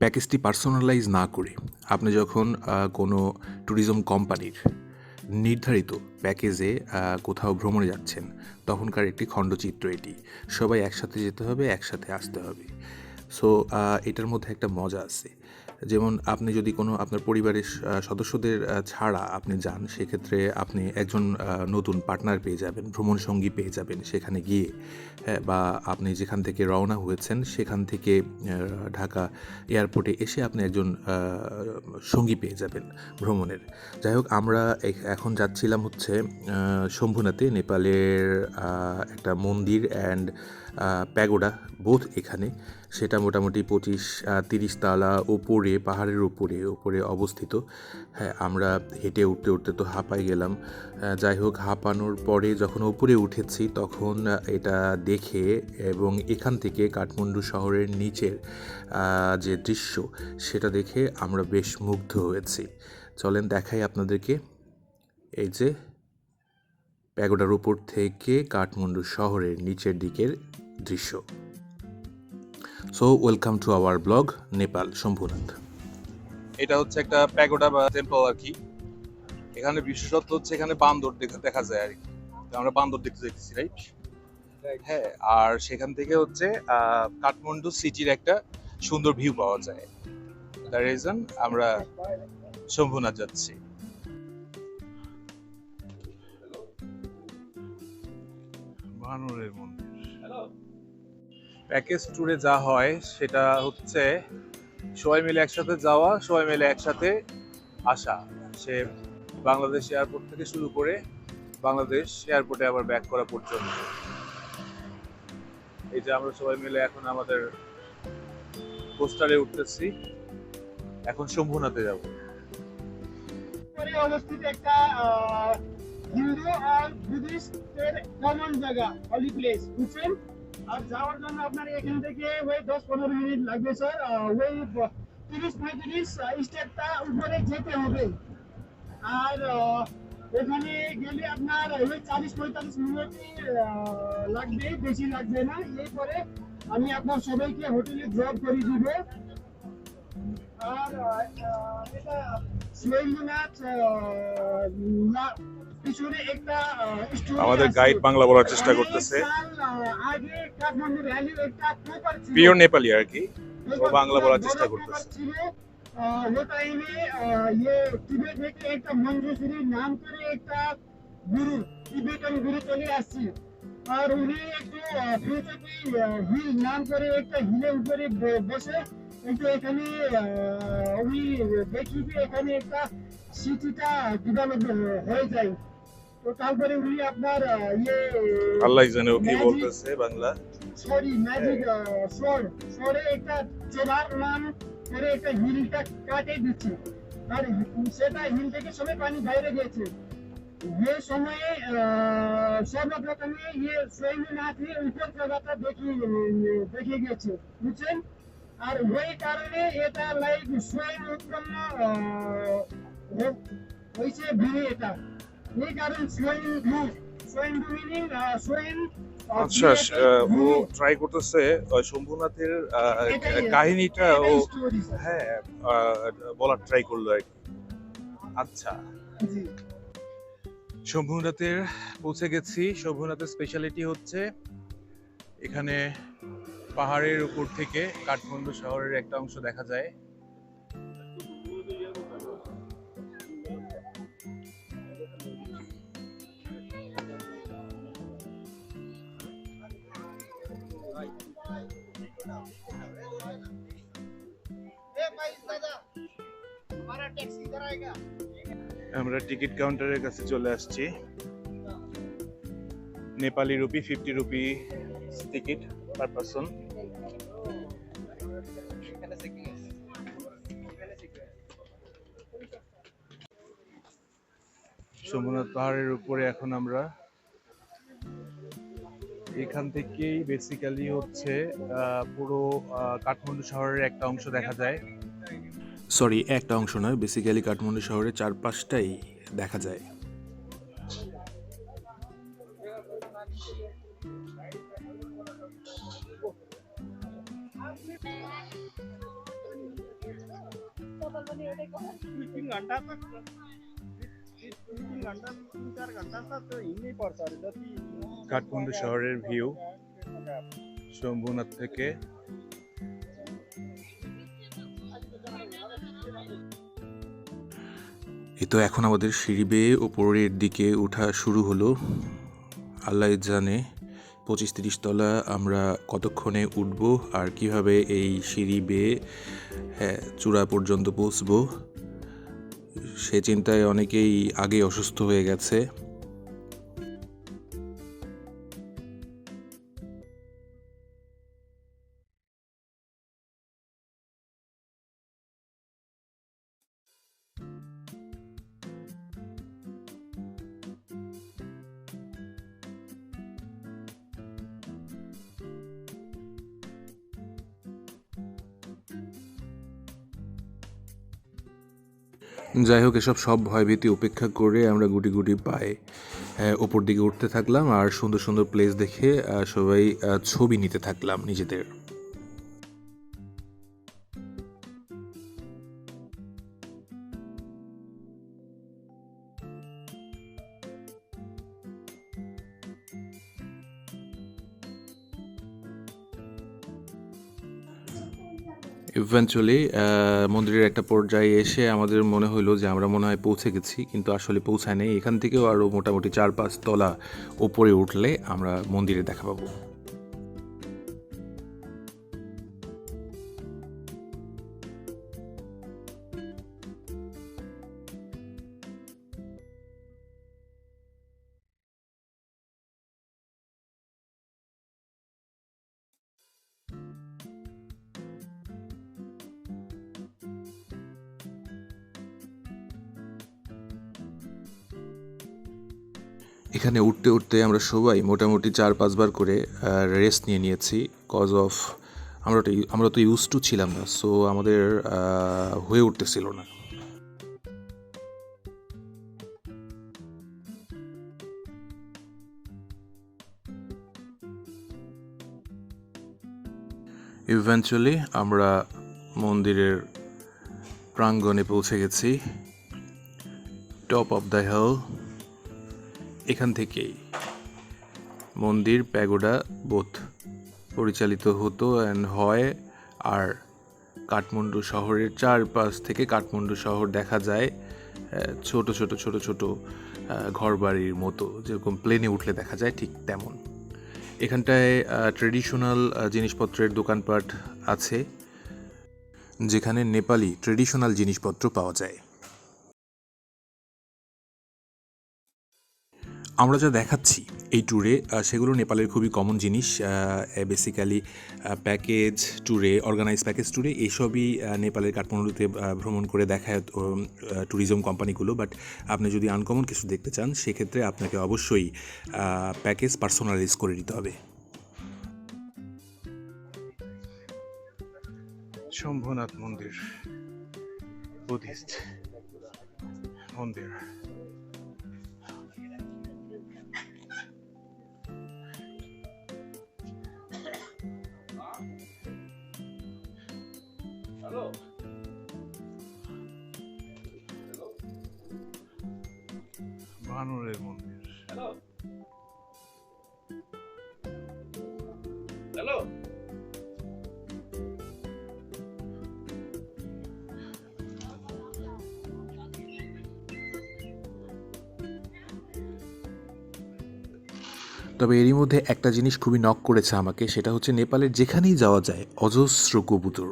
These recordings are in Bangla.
প্যাকেজটি পার্সোনালাইজ না করে আপনি যখন কোনো ট্যুরিজম কোম্পানির নির্ধারিত প্যাকেজে কোথাও ভ্রমণে যাচ্ছেন, তখনকার একটি খণ্ডচিত্র এটি। সবাই একসাথে যেতে হবে, একসাথে আসতে হবে। সো এটার মধ্যে একটা মজা আছে। যেমন আপনি যদি কোনো আপনার পরিবারের সদস্যদের ছাড়া আপনি যান সেক্ষেত্রে আপনি একজন নতুন পার্টনার পেয়ে যাবেন ভ্রমণ সঙ্গী পেয়ে যাবেন সেখানে গিয়ে। হ্যাঁ, বা আপনি যেখান থেকে রওনা হয়েছেন সেখান থেকে ঢাকা এয়ারপোর্টে এসে আপনি একজন সঙ্গী পেয়ে যাবেন ভ্রমণের। যাই হোক আমরা এখন যাচ্ছিলাম হচ্ছে শম্ভুনাথে নেপালের একটা মন্দির অ্যান্ড প্যাগোডা, বোধ এখানে। সেটা মোটামুটি পঁচিশ তিরিশ তালা ওপরে পাহাড়ের ওপরে ওপরে অবস্থিত। হ্যাঁ আমরা হেঁটে উঠতে উঠতে তো হাঁপাই গেলাম। যাই হোক, হাঁপানোর পরে যখন ওপরে উঠেছি, তখন এটা দেখে এবং এখান থেকে কাঠমান্ডু শহরের নিচের যে দৃশ্য, সেটা দেখে আমরা বেশ মুগ্ধ হয়েছি। চলেন দেখাই আপনাদেরকে। এই যে প্যাগোডার উপর থেকে কাঠমান্ডু শহরের নিচের দিকের দৃশ্য। So welcome to our blog Nepal Shambhunath এটা হচ্ছে একটা প্যাগোডা বা টেম্পল আর কি। এখানে বিশেষত হচ্ছে এখানে বান্দর দেখা- দেখা যায় আর কি। আমরা বান্দর দেখতে দেখতেছি রাইট হ্যাঁ আর সেখান থেকে হচ্ছে কাঠমান্ডু সিটির একটা সুন্দর ভিউ পাওয়া যায়। দ্য রিজন আমরা শম্ভুনাথ যাচ্ছি। বানরের মন্দির। প্যাকেজ ট্যুরে যা হয় সেটা হচ্ছে সবাই মিলে একসাথে যাওয়া সবাই মিলে একসাথে আসা। সে বাংলাদেশ এয়ারপোর্ট থেকে শুরু করে বাংলাদেশ এয়ারপোর্টে আবার ব্যাক করা পর্যন্ত। এই যে আমরা সবাই মিলে এখন আমাদের পোস্টারে উঠতেছি। এখন শম্ভুনাথে যাব। অবস্থিত একটা আহ, হিন্দু আর বুদ্ধিস্টের কমন জায়গা হলি প্লেস বুঝছেন? আর যাওয়ার জন্য আপনার এখান থেকে ওই দশ পনেরো মিনিট লাগবে স্যার আহ, ওই ব- তিরিশ পঁয়ত্রিশ স্টেপটা উপরে যেতে হবে। আর আহ, ওখানে গেলে আপনার ওই চালিশ পঁয়তাল্লিশ মিনিটই আহ, লাগবে বেশি লাগবে না। এরপরে আমি আপনার সবাইকে হোটেলে ড্রপ করে দিব। আর আহ, এটা সুরেন্দ্রনাথ আমাদের গাইড বাংলা বলার চেষ্টা করতেছে। পিওর নেপালি আর কি। ও বাংলা বলার চেষ্টা করতেছে। ইয়ে গুরু গুরু চলে আসছে। আর উনি একটু হিল নাম করে একটা হিলের উপরে বসে। কিন্তু এখানে উনি দেখি যে এখানে একটা সিটিটা ডেভেলপ হয়ে যায়। তো তারপরে উনি আপনার ইয়ে আল্লাহ জানে ও কি বলতেছে বাংলা। সরি ম্যাজিক শোর শোরে একটা চোরার নাম করে একটা হিলটা কাটে দিচ্ছে। আর সেটা হিল থেকে সবাই পানি বাইরে গেছে যে সময়ে সর্বপ্রথমে ইয়ে সৈন্যনাথে উপর জায়গাটা দেখে দেখে গেছে বুঝছেন? আর ওই কারণে এটা লাইক স্বয়ং উৎপন্ন হয়েছে ভূমি এটা। আচ্ছা ও ট্রাই করতেছে শম্ভুনাথের কাহিনীটা ও। হ্যাঁ বলার ট্রাই করল আর আচ্ছা। শম্ভুনাথের পৌঁছে গেছি। শম্ভুনাথের স্পেশালিটি হচ্ছে এখানে পাহাড়ের উপর থেকে কাঠমান্ডু শহরের একটা অংশ দেখা যায়। আমরা টিকিট কাউন্টারের কাছে চলে আসছি। Nepali rupee, fifty rupee ticket per person. Somnath পাহাড়ের উপরে এখন আমরা। এখান থেকেই বেসিক্যালি হচ্ছে পুরো কাঠমান্ডু শহরের একটা অংশ দেখা যায়। সরি একটা অংশ নয় বেসিক্যালি কাঠমান্ডু শহরের চারপাশটাই দেখা যায়। কাঠমান্ডু শহরের ভিউ শম্ভুনাথ থেকে এই তো এখন আমাদের সিঁড়ি বেয়ে ওপরের দিকে ওঠা শুরু হলো। আল্লাহ জানে পঁচিশ তিরিশ তলা আমরা কতক্ষণে উঠবো আর কীভাবে এই সিঁড়ি বেয়ে হ্যাঁ চূড়া পর্যন্ত পৌঁছবো। সে চিন্তায় অনেকেই আগে অসুস্থ হয়ে গেছে। যাই হোক, এসব সব ভয়ভীতি উপেক্ষা করে আমরা গুটি গুটি পায়ে ওপর দিকে উঠতে থাকলাম আর সুন্দর সুন্দর প্লেস দেখে সবাই ছবি নিতে থাকলাম নিজেদের। ইভেন্চুয়ালি মন্দিরের একটা পর্যায়ে এসে আমাদের মনে হলো যে আমরা মনে হয় পৌঁছে গেছি, কিন্তু আসলে পৌঁছায় নেই। এখান থেকেও আরও মোটামুটি চার পাঁচ তলা ওপরে উঠলে আমরা মন্দিরে দেখা পাবো। এখানে উঠতে উঠতে আমরা সবাই মোটামুটি চার পাঁচবার করে রেস্ট নিয়ে নিয়েছি কজ অফ আমরা তো আমরা তো ইউজ টু ছিলাম না সো আমাদের হয়ে উঠতেছিল না। ইভেন্চুয়ালি আমরা মন্দিরের প্রাঙ্গণে পৌঁছে গেছি টপ অফ দ্য হিল এখান থেকেই। মন্দির, প্যাগোডা, বোথ পরিচালিত হতো অ্যান্ড হয় আর কাঠমান্ডু শহরের চারপাশ থেকে কাঠমান্ডু শহর দেখা যায় ছোট ছোট ছোট ছোট ঘরবাড়ির মতো। যেরকম প্লেনে উঠলে দেখা যায় ঠিক তেমন। এখানটায় ট্রেডিশনাল জিনিসপত্রের দোকানপাট আছে, যেখানে নেপালি ট্রেডিশনাল জিনিসপত্র পাওয়া যায়। আমরা যা দেখাচ্ছি এই ট্যুরে সেগুলো নেপালের খুবই কমন জিনিস বেসিক্যালি প্যাকেজ ট্যুরে অর্গানাইজ প্যাকেজ ট্যুরে এইসবই নেপালের কাঠমান্ডুতে ভ্রমণ করে দেখায় ট্যুরিজম কোম্পানিগুলো বাট আপনি যদি আনকমন কিছু দেখতে চান, সেক্ষেত্রে আপনাকে অবশ্যই প্যাকেজ পার্সোনালাইজ করে নিতে হবে। শম্ভুনাথ মন্দির, বুদ্ধিস্ট মন্দির। তবে এরই মধ্যে একটা জিনিস খুবই নক করেছে আমাকে, সেটা হচ্ছে নেপালের যেখানেই যাওয়া যায়, অজস্র কবুতর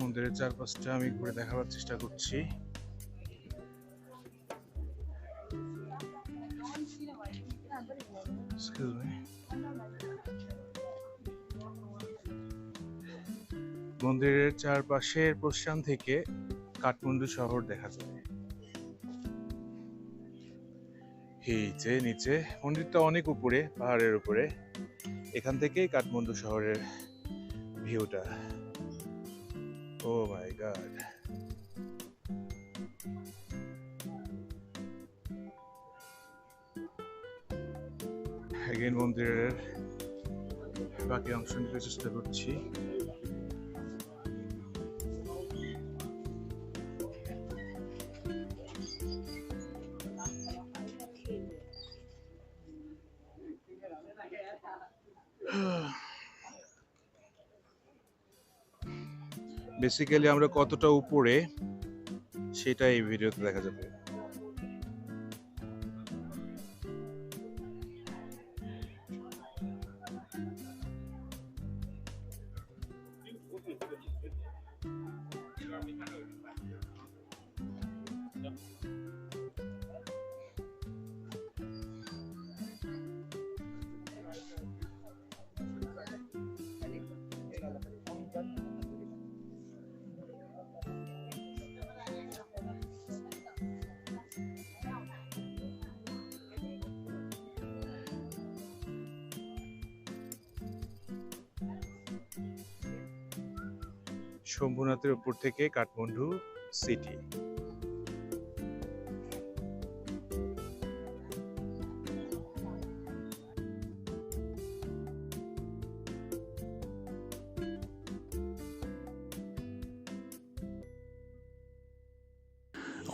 মন্দিরের চারপাশটা আমি ঘুরে দেখাবার চেষ্টা করছি Excuse me. মন্দিরের চারপাশের পশ্চিম থেকে কাঠমান্ডু শহর দেখা যায়। এই যে নিচে, মন্দিরটা অনেক উপরে, পাহাড়ের উপরে। এখান থেকেই কাঠমান্ডু শহরের ভিউটা। ও মাই গড। অ্যাগেন মন্দিরের বাকি অংশ নিতে চেষ্টা করছি। বেসিক্যালি আমরা কতটা উপরে সেটা এই ভিডিওতে দেখা যাবে। শম্ভুনাথের উপর থেকে কাঠমান্ডু সিটি।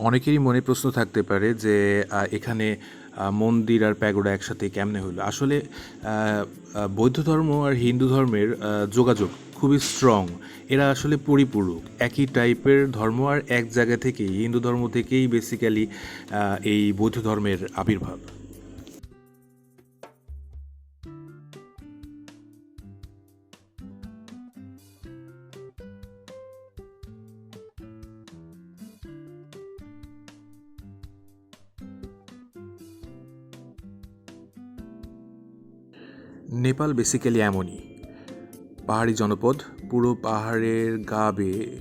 অনেকেরই মনে প্রশ্ন থাকতে পারে যে এখানে মন্দির আর প্যাগোডা একসাথে কেমনে হলো? আসলে বৌদ্ধ ধর্ম আর হিন্দু ধর্মের যোগাযোগ খুবই স্ট্রং এরা আসলে পরিপূরক। একই টাইপের ধর্ম আর এক জায়গা থেকেই, হিন্দু ধর্ম থেকেই বেসিক্যালি এই বৌদ্ধ ধর্মের আবির্ভাব। নেপাল বেসিক্যালি এমনই। পাহাড়ি জনপদ, পুরো পাহাড়ের গা বেয়ে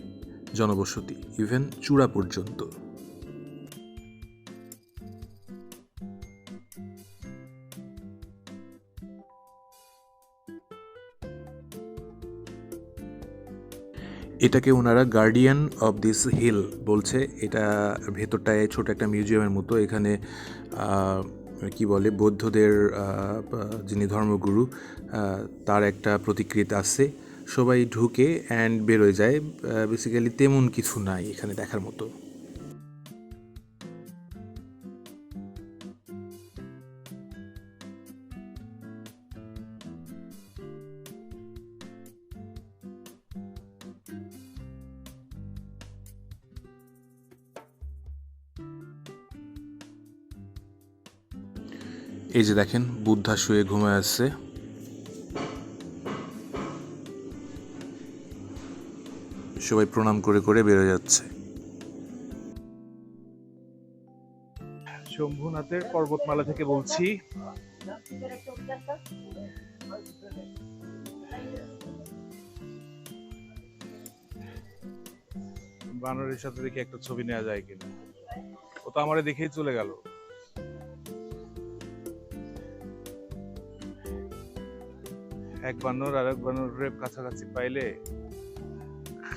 জনবসতি ইভেন চূড়া পর্যন্ত। এটাকে ওনারা গার্ডিয়ান অফ দিস হিল বলছে। এটা ভেতরটায় ছোট একটা মিউজিয়ামের মতো। এখানে কি বলে, বৌদ্ধদের যিনি ধর্মগুরু তার একটা প্রতিকৃতি আছে। সবাই ঢুকে অ্যান্ড বেরোয় যায়। বেসিক্যালি তেমন কিছু নাই এখানে দেখার মতো। এই যে দেখেন, বুদ্ধা শুয়ে ঘুমায় আছে। সবাই প্রণাম করে করে বেরো যাচ্ছে। শম্ভুনাথের পর্বতমালা থেকে বলছি। বানরের সাথে দেখি একটা ছবি নেওয়া যায় কিনা। ও তো আমারে দেখেই চলে গেল। এক বানর আর এক বানরের কাছাকাছি পাইলে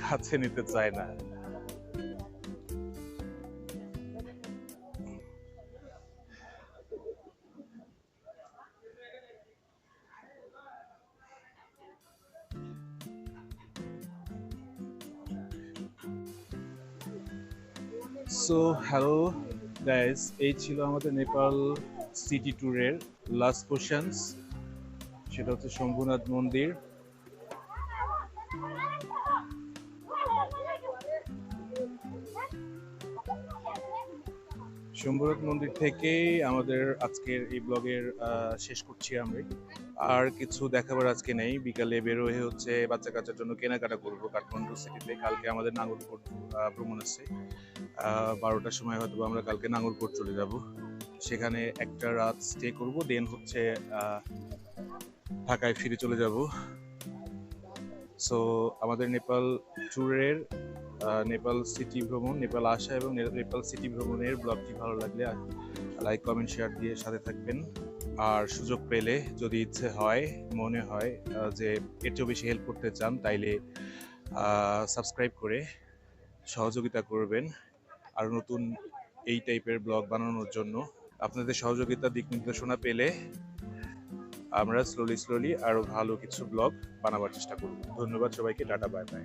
কাছে নিতে চায় না। সো হ্যালো গাইস এই ছিল আমাদের নেপাল সিটি ট্যুরের লাস্ট পোর্শনস সেটা হচ্ছে শম্ভুনাথ মন্দির। শম্ভুনাথ মন্দির থেকেই আমাদের আজকের এই ব্লগের শেষ করছি আমরা আর কিছু দেখাবার আজকে নেই। বিকালে বের হয়ে হচ্ছে বাচ্চা কাচ্চার জন্য কেনাকাটা করব। কাঠমান্ডু সিটিতে। কালকে আমাদের আহ, ভ্রমণ আছে। বারোটার সময় হয়তো আমরা কালকে নাগরকোট চলে যাব। সেখানে একটা রাত স্টে করব। দেন হচ্ছে ঢাকায় ফিরে চলে যাব। সো আমাদের নেপাল ট্যুরের নেপাল সিটি ভ্রমণ, নেপাল আসা এবং নেপাল সিটি ভ্রমণের ব্লগটি ভালো লাগলে লাইক কমেন্ট শেয়ার দিয়ে সাথে থাকবেন। আর সুযোগ পেলে যদি ইচ্ছে হয়, মনে হয় যে এর চেয়েও বেশি হেল্প করতে চান, তাইলে সাবস্ক্রাইব করে সহযোগিতা করবেন। আর নতুন এই টাইপের ব্লগ বানানোর জন্য আপনাদের সহযোগিতা দিক নির্দেশনা পেলে আমরা স্লোলি স্লোলি আরও ভালো কিছু ব্লগ বানাবার চেষ্টা করব। ধন্যবাদ সবাইকে, টাটা বাই বাই